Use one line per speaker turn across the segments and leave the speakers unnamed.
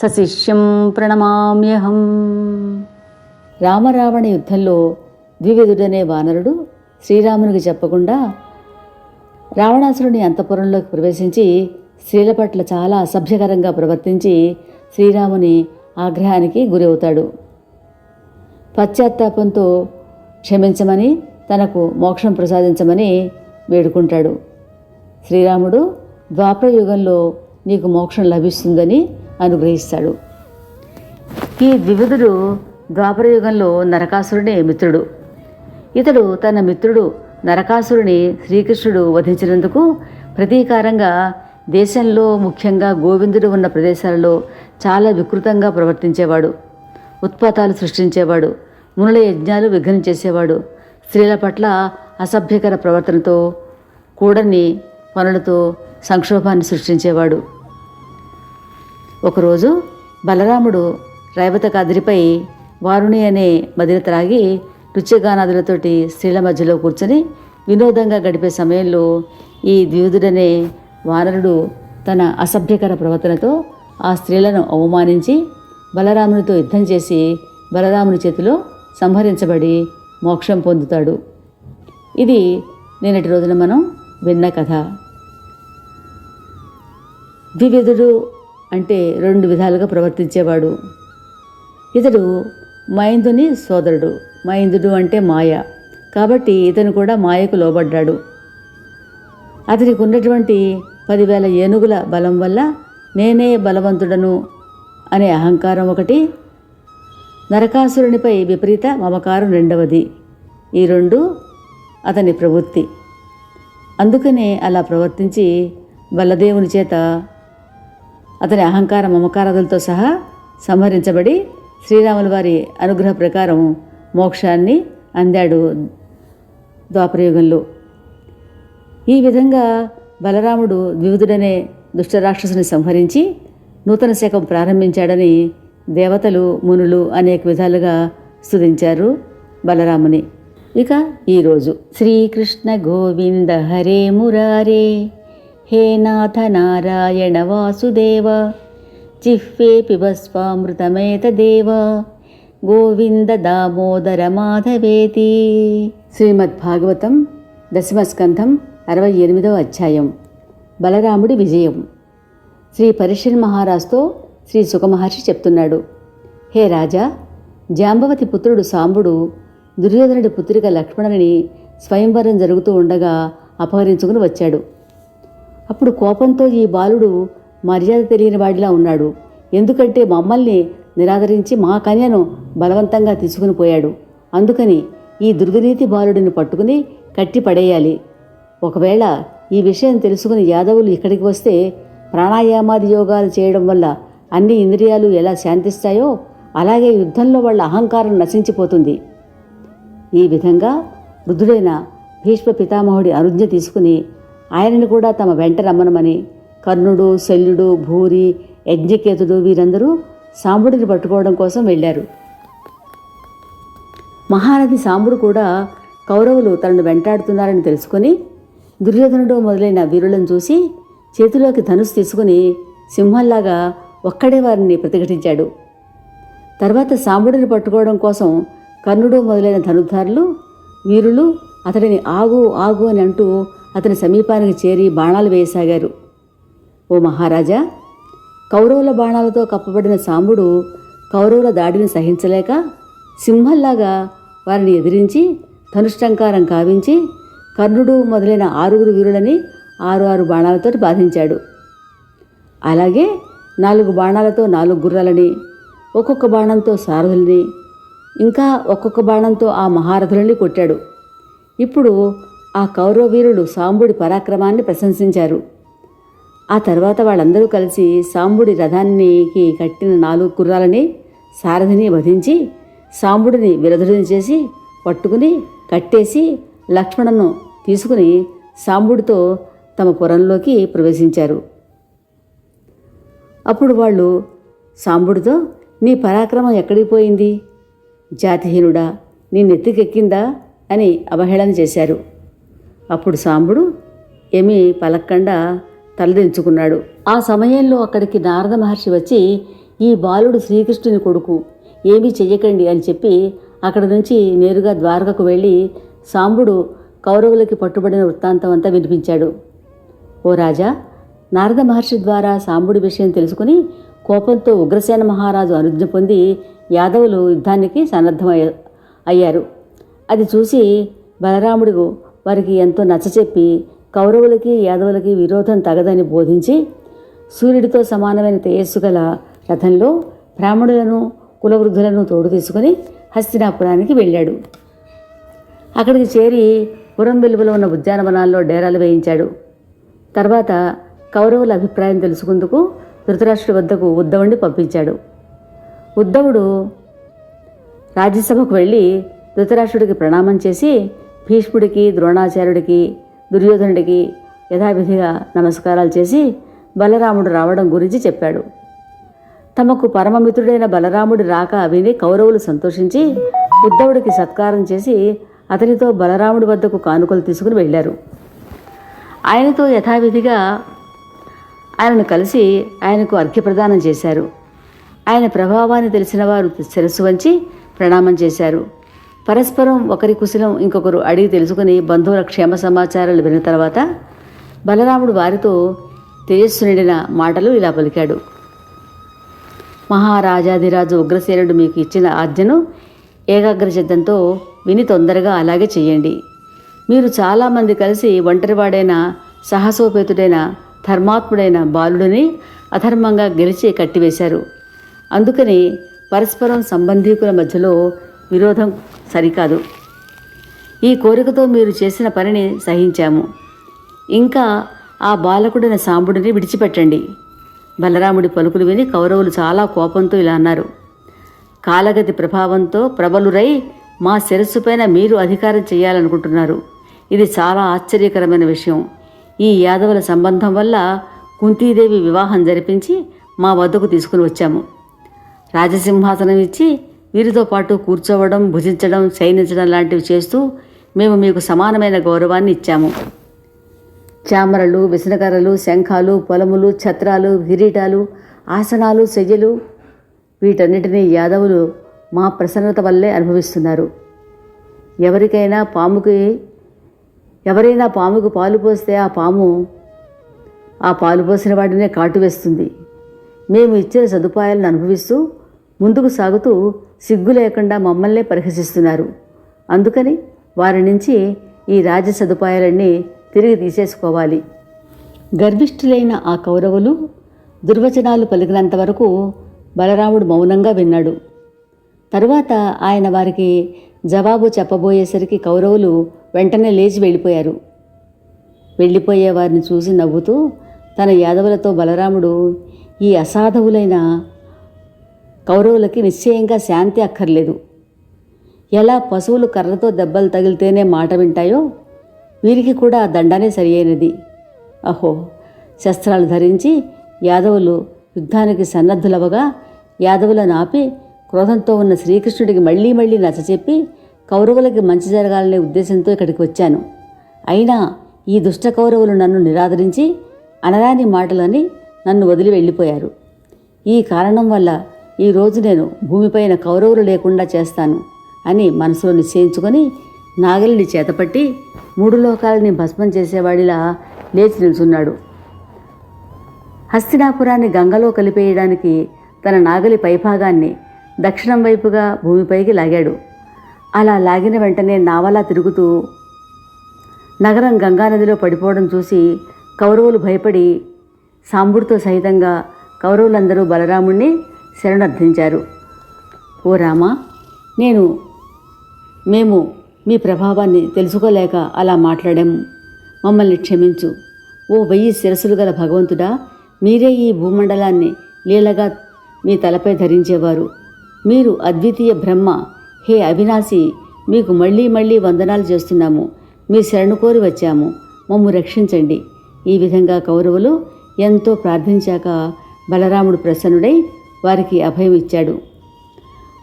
సశిష్యం ప్రణమామ్యహం. రామరావణ యుద్ధంలో ద్వివిధుడనే వానరుడు శ్రీరామునికి చెప్పకుండా రావణాసురుని అంతఃపురంలోకి ప్రవేశించి స్త్రీల పట్ల చాలా అసభ్యకరంగా ప్రవర్తించి శ్రీరాముని ఆగ్రహానికి గురవుతాడు. పశ్చాత్తాపంతో క్షమించమని తనకు మోక్షం ప్రసాదించమని వేడుకుంటాడు. శ్రీరాముడు ద్వాపర యుగంలో నీకు మోక్షం లభిస్తుందని అనుగ్రహిస్తాడు. ఈ ద్వివిధుడు ద్వాపరయుగంలో నరకాసురుడే నరకాసురుని మిత్రుడు. ఇతడు తన మిత్రుడు నరకాసురుని శ్రీకృష్ణుడు వధించినందుకు ప్రతీకారంగా దేశంలో ముఖ్యంగా గోవిందుడు ఉన్న ప్రదేశాలలో చాలా వికృతంగా ప్రవర్తించేవాడు. ఉత్పాతాలు సృష్టించేవాడు. మునుల యజ్ఞాలు విఘ్నం చేసేవాడు. స్త్రీల పట్ల అసభ్యకర ప్రవర్తనతో కూడని పనులతో సంక్షోభాన్ని సృష్టించేవాడు. ఒకరోజు బలరాముడు రైవత కదిరిపై వారుణి అనే మదిన త్రాగి నృత్యగానాదులతోటి స్త్రీల మధ్యలో కూర్చొని వినోదంగా గడిపే సమయంలో ఈ ద్విధుడనే వానరుడు తన అసభ్యకర ప్రవర్తనతో ఆ స్త్రీలను అవమానించి బలరామునితో యుద్ధం చేసి బలరాముని చేతిలో సంహరించబడి మోక్షం పొందుతాడు. ఇది నిన్నటి రోజున మనం విన్న కథ. ద్వివిధుడు అంటే రెండు విధాలుగా ప్రవర్తించేవాడు. ఇతడు మైందుని సోదరుడు. మైందుడు అంటే మాయ. కాబట్టి ఇతను కూడా మాయకు లోబడ్డాడు. అతనికి ఉన్నటువంటి పదివేల ఏనుగుల బలం వల్ల నేనే బలవంతుడను అనే అహంకారం ఒకటి. నరకాసురునిపై విపరీత మమకారం రెండవది. ఈ రెండు అతని ప్రవృత్తి. అందుకనే అలా ప్రవర్తించి బలదేవుని చేత అతని అహంకార మమకారాదులతో సహా సంహరించబడి శ్రీరాముల వారి అనుగ్రహ ప్రకారం మోక్షాన్ని అందాడు ద్వాపరయుగంలో. ఈ విధంగా బలరాముడు ద్విధుడనే దుష్టరాక్షసుని సంహరించి నూతన శకం ప్రారంభించాడని దేవతలు మునులు అనేక విధాలుగా స్తుతించారు బలరాముని. ఇక ఈరోజు శ్రీకృష్ణ గోవింద హరే మురారే. హే నాథ నారాయణ వాసుదేవ జిహ్వే పిబస్వామృతమేతదేవ గోవింద దామోదర మాధవేతి. శ్రీమద్భాగవతం దశమస్కంధం అరవై ఎనిమిదవ అధ్యాయం. బలరాముడి విజయం. శ్రీ పరిషన్ మహారాజుతో శ్రీ సుఖమహర్షి చెప్తున్నాడు. హే రాజా జాంబవతి పుత్రుడు సాంబుడు దుర్యోధనుడి పుత్రిక లక్ష్మణుని స్వయంవరం జరుగుతూ ఉండగా అపహరించుకుని వచ్చాడు. అప్పుడు కోపంతో ఈ బాలుడు మర్యాద తెలియని వాడిలా ఉన్నాడు. ఎందుకంటే మమ్మల్ని నిరాదరించి మా కన్యను బలవంతంగా తీసుకుని పోయాడు. అందుకని ఈ దుర్గనీతి బాలుడిని పట్టుకుని కట్టి పడేయాలి. ఒకవేళ ఈ విషయం తెలుసుకుని యాదవులు ఇక్కడికి వస్తే ప్రాణాయామాది యోగాలు చేయడం వల్ల అన్ని ఇంద్రియాలు ఎలా శాంతిస్తాయో అలాగే యుద్ధంలో వాళ్ళ అహంకారం నశించిపోతుంది. ఈ విధంగా వృద్ధుడైన భీష్మ పితామహుడి అనుజ్ఞ తీసుకుని ఆయనను కూడా తమ వెంట రమ్మనమని కర్ణుడు శల్యుడు భూరి యజ్ఞకేతుడు వీరందరూ సాంబుడిని పట్టుకోవడం కోసం వెళ్ళారు. మహారథి సాంబుడు కూడా కౌరవులు తనను వెంటాడుతున్నారని తెలుసుకొని దుర్యోధనుడు మొదలైన వీరులను చూసి చేతిలోకి ధనుసు తీసుకుని సింహంలాగా ఒక్కడే వారిని ప్రతిఘటించాడు. తర్వాత సాంబుడిని పట్టుకోవడం కోసం కర్ణుడు మొదలైన ధనుర్ధారులు వీరులు అతడిని ఆగు ఆగు అని అంటూ అతని సమీపానికి చేరి బాణాలు వేయసాగారు. ఓ మహారాజా కౌరవుల బాణాలతో కప్పబడిన సాంబుడు కౌరవుల దాడిని సహించలేక సింహంలాగా వారిని ఎదిరించి ధనుష్టంకారం కావించి కర్ణుడు మొదలైన ఆరుగురు వీరులని ఆరు ఆరు బాణాలతో బాధించాడు. అలాగే నాలుగు బాణాలతో నాలుగు గుర్రాలని ఒక్కొక్క బాణంతో సారథుల్ని ఇంకా ఒక్కొక్క బాణంతో ఆ మహారథులని కొట్టాడు. ఇప్పుడు ఆ కౌరవ వీరులు సాంబుడి పరాక్రమాన్ని ప్రశంసించారు. ఆ తర్వాత వాళ్ళందరూ కలిసి సాంబుడి రథానికి కట్టిన నాలుగు కుర్రాలని సారథిని వధించి సాంబుడిని విరధుడిని చేసి పట్టుకుని కట్టేసి లక్ష్మణను తీసుకుని సాంబుడితో తమ పురంలోకి ప్రవేశించారు. అప్పుడు వాళ్ళు సాంబుడితో నీ పరాక్రమం ఎక్కడికి పోయింది? జాతిహీనుడా నీ నెత్తికెక్కిందా? అని అవహేళన చేశారు. అప్పుడు సాంబుడు ఏమీ పలక్కండా తలదించుకున్నాడు. ఆ సమయంలో అక్కడికి నారద మహర్షి వచ్చి ఈ బాలుడు శ్రీకృష్ణుని కొడుకు ఏమీ చెయ్యకండి అని చెప్పి అక్కడ నుంచి నేరుగా ద్వారకకు వెళ్ళి సాంబుడు కౌరవులకి పట్టుబడిన వృత్తాంతం అంతా వినిపించాడు. ఓ రాజా నారద మహర్షి ద్వారా సాంబుడి విషయం తెలుసుకుని కోపంతో ఉగ్రసేన మహారాజు అనుజ్ఞ పొంది యాదవులు యుద్ధానికి సన్నద్ధమయ్యారు అయ్యారు. అది చూసి బలరాముడు వారికి ఎంతో నచ్చచెప్పి కౌరవులకి యాదవులకి విరోధం తగదని బోధించి సూర్యుడితో సమానమైన తేజస్సు గల రథంలో బ్రాహ్మణులను కులవృద్ధులను తోడు తీసుకుని హస్తినాపురానికి వెళ్ళాడు. అక్కడికి చేరి పురం వెలుగులో ఉన్న ఉద్యానవనాల్లో డేరాలు వేయించాడు. తర్వాత కౌరవుల అభిప్రాయం తెలుసుకుందుకు ధృతరాష్ట్రుడి వద్దకు ఉద్ధవుణ్ణి పంపించాడు. ఉద్ధవుడు రాజ్యసభకు వెళ్ళి ధృతరాష్ట్రుడికి ప్రణామం చేసి భీష్ముడికి ద్రోణాచార్యుడికి దుర్యోధనుడికి యథావిధిగా నమస్కారాలు చేసి బలరాముడు రావడం గురించి చెప్పాడు. తమకు పరమమిత్రుడైన బలరాముడి రాక విని కౌరవులు సంతోషించి ఉద్ధవుడికి సత్కారం చేసి అతనితో బలరాముడి వద్దకు కానుకలు తీసుకుని వెళ్ళారు. ఆయనతో యథావిధిగా ఆయనను కలిసి ఆయనకు అర్ఘ్యప్రదానం చేశారు. ఆయన ప్రభావాన్ని తెలిసిన వారు శిరస్సు వంచి ప్రణామం చేశారు. పరస్పరం ఒకరి కుశలం ఇంకొకరు అడిగి తెలుసుకుని బంధువుల క్షేమ సమాచారాలు విన్న తర్వాత బలరాముడు వారితో తేజస్సు నిండిన మాటలు ఇలా పలికాడు. మహారాజాధిరాజు ఉగ్రసేనుడు మీకు ఇచ్చిన ఆజ్ఞను ఏకాగ్రచిత్తంతో విని తొందరగా అలాగే చెయ్యండి మీరు చాలామంది కలిసి ఒంటరివాడైన సాహసోపేతుడైన ధర్మాత్ముడైన బాలుడిని అధర్మంగా గెలిచి కట్టివేశారు. అందుకని పరస్పరం సంబంధీకుల మధ్యలో విరోధం సరికాదు. ఈ కోరికతో మీరు చేసిన పనిని సహించాము. ఇంకా ఆ బాలకుడిన సాంబుడిని విడిచిపెట్టండి. బలరాముడి పలుకులు విని కౌరవులు చాలా కోపంతో ఇలా అన్నారు. కాలగతి ప్రభావంతో ప్రబలురై మా శిరస్సుపైన మీరు అధికారం చేయాలనుకుంటున్నారు. ఇది చాలా ఆశ్చర్యకరమైన విషయం. ఈ యాదవుల సంబంధం వల్ల కుంతీదేవి వివాహం జరిపించి మా వద్దకు తీసుకుని వచ్చాము. రాజసింహాసనం ఇచ్చి వీరితో పాటు కూర్చోవడం భుజించడం శయనించడం లాంటివి చేస్తూ మేము మీకు సమానమైన గౌరవాన్ని ఇచ్చాము. చామరలు విసనకర్రలు శంఖాలు పొలములు ఛత్రాలు కిరీటాలు ఆసనాలు శయ్యలు వీటన్నిటినీ యాదవులు మా ప్రసన్నత వల్లే అనుభవిస్తున్నారు. ఎవరికైనా పాముకి ఎవరైనా పాముకు పాలు పోస్తే ఆ పాము ఆ పాలు పోసిన వాడినే కాటు వేస్తుంది. మేము ఇచ్చిన సదుపాయాలను అనుభవిస్తూ ముందుకు సాగుతూ సిగ్గు లేకుండా మమ్మల్నే పరిహసిస్తున్నారు. అందుకని వారి నుంచి ఈ రాజ్య సదుపాయాలన్నీ తిరిగి తీసేసుకోవాలి. గర్విష్ఠులైన ఆ కౌరవులు దుర్వచనాలు పలికినంత వరకు బలరాముడు మౌనంగా విన్నాడు. తరువాత ఆయన వారికి జవాబు చెప్పబోయేసరికి కౌరవులు వెంటనే లేచి వెళ్ళిపోయారు. వెళ్ళిపోయే వారిని చూసి నవ్వుతూ తన యాదవులతో బలరాముడు ఈ అసాధవులైన కౌరవులకి నిశ్చయంగా శాంతి అక్కర్లేదు. ఎలా పశువులు కర్రతో దెబ్బలు తగిలితేనే మాట వింటాయో వీరికి కూడా ఆ దండనే సరి అయినది అహో శస్త్రాలు ధరించి యాదవులు యుద్ధానికి సన్నద్ధులవగా యాదవులను ఆపి క్రోధంతో ఉన్న శ్రీకృష్ణుడికి మళ్ళీ మళ్ళీ నచ్చచెప్పి కౌరవులకి మంచి జరగాలనే ఉద్దేశంతో ఇక్కడికి వచ్చాను. అయినా ఈ దుష్ట కౌరవులు నన్ను నిరాదరించి అనరాని మాటలని నన్ను వదిలి వెళ్ళిపోయారు. ఈ కారణం వల్ల ఈరోజు నేను భూమిపైన కౌరవులు లేకుండా చేస్తాను అని మనసులో నిశ్చయించుకొని నాగలిని చేతపట్టి మూడు లోకాలని భస్మం చేసేవాడిలా లేచి నిల్చున్నాడు. హస్తినాపురాన్ని గంగలో కలిపేయడానికి తన నాగలి పైభాగాన్ని దక్షిణం వైపుగా భూమిపైకి లాగాడు. అలా లాగిన వెంటనే నావలా తిరుగుతూ నగరం గంగానదిలో పడిపోవడం చూసి కౌరవులు భయపడి సాంబుడితో సహితంగా కౌరవులందరూ బలరాముణ్ణి శరణర్థించారు. ఓ రామా నేను మేము మీ ప్రభావాన్ని తెలుసుకోలేక అలా మాట్లాడాము మమ్మల్ని క్షమించు. ఓ వెయ్యి శిరసులు గల భగవంతుడా మీరే ఈ భూమండలాన్ని లీలగా మీ తలపై ధరించేవారు. మీరు అద్వితీయ బ్రహ్మ హే అవినాశి మీకు మళ్ళీ మళ్ళీ వందనాలు చేస్తున్నాము. మీ శరణు కోరి వచ్చాము. మమ్ము రక్షించండి. ఈ విధంగా కౌరవులు ఎంతో ప్రార్థించాక బలరాముడు ప్రసన్నుడై వారికి అభయం ఇచ్చాడు.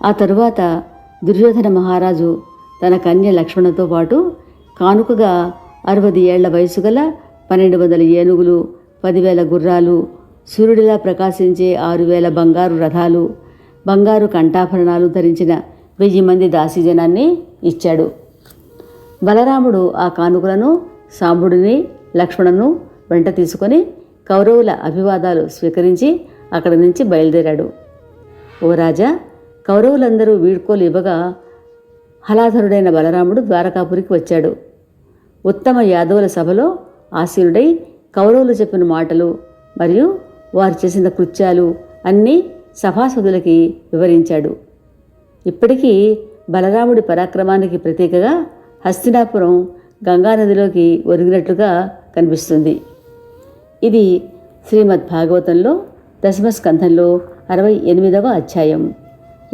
ఆ తరువాత దుర్యోధన మహారాజు తన కన్య లక్ష్మణతో పాటు కానుకగా అరవది ఏళ్ళ వయసు గల పన్నెండు వందల ఏనుగులు పదివేల గుర్రాలు సూర్యుడిలా ప్రకాశించే ఆరు వేల బంగారు రథాలు బంగారు కంఠాభరణాలు ధరించిన వెయ్యి మంది దాసీజనాన్ని ఇచ్చాడు. బలరాముడు ఆ కానుకలను సాంబుడిని లక్ష్మణను వెంట తీసుకొని కౌరవుల అభివాదాలు స్వీకరించి అక్కడి నుంచి బయలుదేరాడు. ఓ రాజా కౌరవులందరూ వీడ్కోలు ఇవ్వగా హలాధరుడైన బలరాముడు ద్వారకాపురికి వచ్చాడు. ఉత్తమ యాదవుల సభలో ఆసీనుడై కౌరవులు చెప్పిన మాటలు మరియు వారు చేసిన కృత్యాలు అన్నీ సభాసదులకి వివరించాడు. ఇప్పటికీ బలరాముడి పరాక్రమానికి ప్రతీకగా హస్తినాపురం గంగానదిలోకి ఒరిగినట్లుగా కనిపిస్తుంది. ఇది శ్రీమద్ భాగవతంలో దశమ స్కంధంలో అరవై ఎనిమిదవ అధ్యాయం.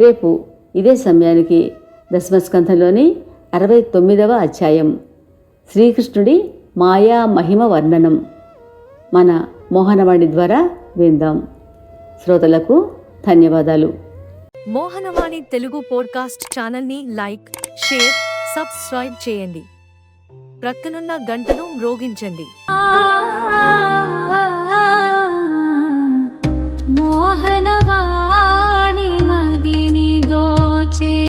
రేపు ఇదే సమయానికి దశమ స్కంధంలోని అరవై తొమ్మిదవ అధ్యాయం. శ్రీకృష్ణుడి మాయా మహిమ వర్ణనం. మన మోహనవాణి ద్వారా విందాం. శ్రోతలకు ధన్యవాదాలు.
మోహనవాణి తెలుగు పోడ్కాస్ట్ ఛానల్ని లైక్ షేర్ సబ్స్క్రైబ్ చేయండి. ప్రక్కనున్న గంటను మ్రోగించండి.
वाहनवाणि मदिनि गोचे